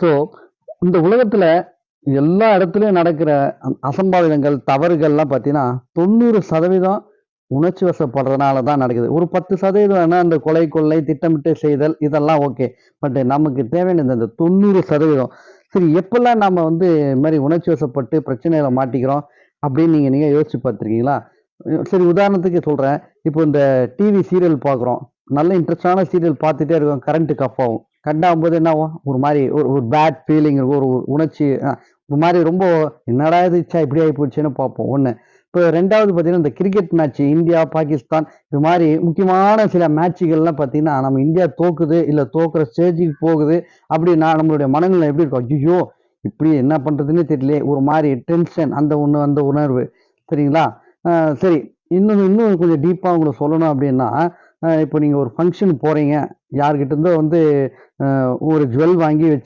So இந்த உலகத்தில் எல்லா இடத்துலையும் நடக்கிற அசம்பாவிதங்கள் தவறுகள்லாம் பார்த்தீங்கன்னா தொண்ணூறு சதவீதம் உணர்ச்சி வசப்படுறதுனால தான் நடக்குது. ஒரு பத்து சதவீதம் அந்த கொலை கொள்ளை திட்டமிட்டு செய்தல் இதெல்லாம் ஓகே. பட் நமக்கு தேவையானது அந்த தொண்ணூறு சதவீதம். சரி எப்பெல்லாம் நம்ம வந்து இது மாதிரி உணர்ச்சி வசப்பட்டு பிரச்சனையில மாட்டிக்கிறோம் அப்படின்னு நீங்கள் நீங்கள் யோசிச்சு பார்த்துருக்கீங்களா? சரி உதாரணத்துக்கு சொல்கிறேன் இப்போ இந்த டிவி சீரியல் பார்க்குறோம். நல்ல இன்ட்ரெஸ்டான சீரியல் பார்த்துட்டே இருக்கும். கரண்ட்டு கஃப் ஆகும் கண்டாகும் போது என்ன ஆகும்? ஒரு மாதிரி ஒரு ஒரு பேட் ஃபீலிங் இருக்கும் ஒரு உணர்ச்சி ஒரு மாதிரி ரொம்ப என்னடா இது இப்படி ஆகி போச்சுன்னு பார்ப்போம். ஒன்று இப்போ ரெண்டாவது பார்த்தீங்கன்னா இந்த கிரிக்கெட் மேட்ச் இந்தியா பாகிஸ்தான் இது மாதிரி முக்கியமான சில மேட்சுகள்லாம் பார்த்தீங்கன்னா நம்ம இந்தியா தோக்குது இல்லை தோக்குற ஸ்டேஜுக்கு போகுது அப்படின்னா நம்மளுடைய மனநிலை எப்படி இருக்கும்? ஐயோ இப்படி என்ன பண்ணுறதுன்னு தெரியல ஒரு மாதிரி டென்ஷன் அந்த ஒன்று அந்த உணர்வு. சரிங்களா? சரி. இன்னும் இன்னும் கொஞ்சம் டீப்பாக உங்களுக்கு சொல்லணும் அப்படின்னா இப்போ நீங்கள் ஒரு ஃபங்க்ஷன் போகிறீங்க யார்கிட்டேருந்தோ வந்து ஒரு ஜுவல் வாங்கி வச்சு